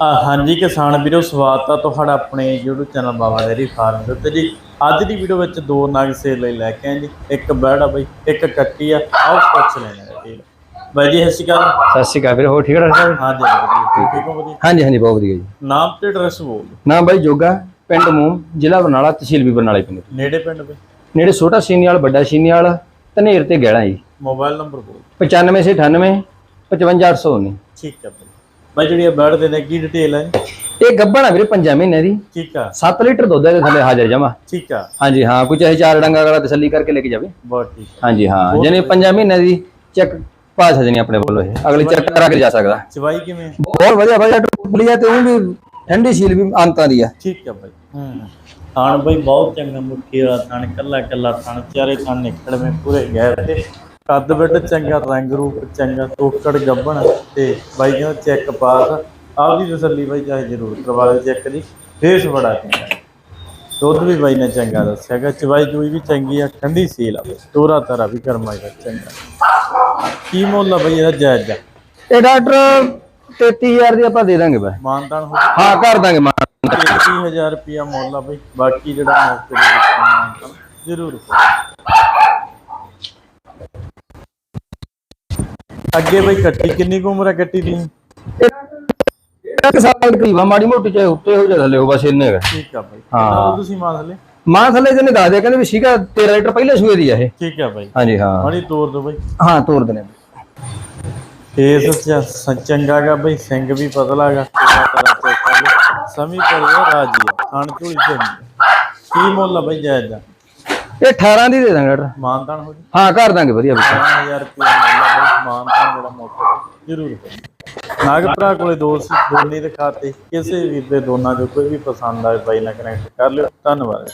ਆ ਹਾਂਜੀ ਕਿਸਾਨ ਵੀਰੋ ਸਵਾਗਤ ਆ ਤੁਹਾਡਾ ਆਪਣੇ YouTube channel Baba dairy farm ਦੇ ਉੱਤੇ ਜੀ। ਅੱਜ ਦੀ ਵੀਡੀਓ ਵਿੱਚ ਦੋ ਨਗ ਸੇਲ ਲਈ ਲੈ ਕੇ ਆਏ ਜੀ। ਇੱਕ ਬੈੜ ਆ ਬਈ ਇੱਕ ਕੱਟੀ ਆ। ਆਓ ਪੁੱਛ ਲੈਣਾ ਜੀ। ਬਾਈ ਜੀ ਸਤਿ ਸ਼੍ਰੀ ਅਕਾਲ। ਸਤਿ ਸ਼੍ਰੀ ਅਕਾਲ ਵੀਰ ਹੋਰ ਠੀਕ ਠਾਕ ਸਭ ਹਾਂਜੀ ਵਧੀਆ। ਠੀਕ ਹੋ ਵਧੀਆ? ਹਾਂਜੀ ਹਾਂਜੀ ਬਹੁਤ ਵਧੀਆ ਜੀ। ਨਾਮ ਤੇ ਐਡਰੈਸ ਬੋਲ ਦਿਓ। ਨਾਮ ਬਾਈ ਜੋਗਾ ਪਿੰਡ ਮੂਮ ਜ਼ਿਲ੍ਹਾ ਬਰਨਾਲਾ ਤਹਿਸੀਲ ਵੀ ਬਰਨਾਲੇ ਪਿੰਡ। ਨੇੜੇ ਪਿੰਡ ਬਈ? ਨੇੜੇ ਛੋਟਾ ਸੀਨੀਵਾਲ ਵੱਡਾ ਸੀਨੀਵਾਲ ਧਨੇਰ ਤੇ ਗਹਿਣਾ ਜੀ। ਮੋਬਾਈਲ ਨੰਬਰ ਬੋਲ 95 ਸੇ 98 55819 ਠੀਕ ਹੈ ਬਈ। ਬਾਈ ਜਿਹੜੀ ਇਹ ਬੈੜ ਦੇ ਨੇ ਕੀ ਡਿਟੇਲ ਹੈ? ਇਹ ਗੱਬਣ ਆ ਵੀਰੇ 5 ਮਹੀਨੇ ਦੀ। ਠੀਕ ਆ। 7 ਲੀਟਰ ਦੁੱਧ ਹੈ ਥੱਲੇ ਹਾਜ਼ਰ ਜਮਾ। ਠੀਕ ਆ। ਹਾਂਜੀ ਹਾਂ ਕੋਈ ਚਾਹੇ ਚਾਰ ਡੰਗਾ ਵਾਲਾ ਤਸੱਲੀ ਕਰਕੇ ਲੈ ਕੇ ਜਾਵੇ। ਬਹੁਤ ਠੀਕ। ਆ। ਹਾਂਜੀ ਹਾਂ ਜਿਹਨੇ 5 ਮਹੀਨੇ ਦੀ ਚੈੱਕ ਪਾਸ ਹੈ ਜਣੀ ਆਪਣੇ ਵੱਲੋਂ ਇਹ। ਅਗਲੀ ਚੈੱਕ ਕਰਾ ਕੇ ਜਾ ਸਕਦਾ। ਚਵਾਈ ਕਿਵੇਂ? ਬਹੁਤ ਵਧੀਆ ਵਧੀਆ ਟੁੱਪਲੀ ਹੈ ਤੇ ਉਹ ਵੀ ਠੰਡੀ ਸੀਲ ਵੀ ਅੰਤਾਂ ਦੀ ਆ। ਠੀਕ ਹੈ ਬਾਈ ਹੂੰ ਥਾਣ ਬਈ ਬਹੁਤ ਚੰਗਾ ਮੁੱਠੀ ਵਾਲਾ ਥਾਣ ਕੱਲਾ ਕੱਲਾ ਥਾਣ ਚਾਰੇ ਥਾਣ ਨਿਕੜਵੇਂ ਪੂਰੇ ਗਏ ਤੇ। ਕੱਦ ਵੱਡ ਚੰਗਾ ਰੰਗ ਰੂਪ ਚੰਗਾ ਤੋਕੜ ਗੱਬਣ ਤੇ ਬਾਈ ਕਹਿੰਦਾ ਚੈੱਕ ਪਾਸ ਆਪਦੀ ਤਸੱਲੀ ਬਾਈ ਚਾਹੇ ਜ਼ਰੂਰ ਕਰਵਾ ਲਿਓ ਚੈੱਕ ਦੀ। ਫੇਸ ਬੜਾ ਚੰਗਾ। ਦੁੱਧ ਵੀ ਬਾਈ ਨੇ ਚੰਗਾ ਦੱਸਿਆਗਾ ਚਵਾਈ ਚੂਈ ਵੀ ਚੰਗੀ ਆ ਠੰਡੀ ਸੀਲ ਆ ਤੋਰਾ ਤਾਰਾ ਵੀ ਕਰਮਾ ਦਾ ਚੰਗਾ। ਕੀ ਮੁੱਲ ਆ ਬਈ ਇਹਦਾ ਜਾਇਜ਼ ਆ? ਇਹ ਡਾਕਟਰ 33000 ਦੀ ਆਪਾਂ ਦੇ ਦਾਂਗੇ ਬਈ। ਮਾਨਦਾਨ ਹੋ ਹਾਂ ਕਰ ਦਾਂਗੇ ਮਾਨ। 31000 ਰੁਪਿਆ ਮੁੱਲ ਆ ਬਈ। ਬਾਕੀ ਜਿਹੜਾ ਮੌਕੇ ਦੇ ਵਿੱਚ ਮਾਨਦਾਨ ਜ਼ਰੂਰ ਅੱਗੇ ਬਈ ਕੱਟੀ ਕਿੰਨੀ ਕੁ ਉਮਰ ਹੈ ਕੱਟੀ ਦੀ? ਇੱਕ ਸਾਲ ਦੀ ਵਾ ਮਾੜੀ ਮੋਟੀ ਚਾਹੇ ਉੱਤੇ ਹੋ ਜਾ ਥੱਲੇ ਹੋ ਬਸ ਇੰਨੇ ਹੈਗਾ ਠੀਕ ਆ ਬਈ। ਹਾਂ। ਤੁਸੀਂ ਮੰਨ ਲੈ ਮਾਂ ਥੱਲੇ ਜਿਹਨੇ ਦੱਸ ਦਿਆ ਕਹਿੰਦੇ ਵੀ ਸੀਗਾ 13 ਲੀਟਰ ਪਹਿਲੇ ਸੂਏ ਦੀ ਆ ਇਹ। ਠੀਕ ਆ ਬਈ। ਹਾਂਜੀ ਹਾਂ। ਮਾੜੀ ਤੋਰ ਦੋ ਬਈ। ਹਾਂ ਤੋਰ ਦਨੇ ਫੇਸ ਬਈ ਸਿੰਘ ਵੀ ਸਮੀ ਕਰਿਆ ਰਾਜੀ ਆ ਖਾਣ ਚੰਗੀ ਕੀ ਮੁੱਲ ਆ ਬਈ ਜਾਇਜ਼ ਦਾ? ਇਹ 18 ਦੀ ਦੇ ਦਾਂਗੇ ਡਾਕਟਰ ਮਾਨਦਾਨ ਹੋ ਜੀ। ਹਾਂ ਕਰ ਦਾਂਗੇ ਵਧੀਆ ਵੀ 10000 ਰੁਪਏ ਮਾਨਦਾਨ ਜਿਹੜਾ ਤੇ ਜ਼ਰੂਰ ਕਰੋ ਨਾਗ ਭਰਾ ਕੋਲੇ ਦੋ ਸੀ ਦੋਨੇ ਦਿਖਾਤੇ ਕਿਸੇ ਵੀ ਦੇ ਦੋਨਾਂ ਚੋਂ ਕੋਈ ਵੀ ਪਸੰਦ ਆਏ ਬਾਈ ਨਾਲ ਕਨੈਕਟ ਕਰ ਲਿਓ। ਧੰਨਵਾਦ।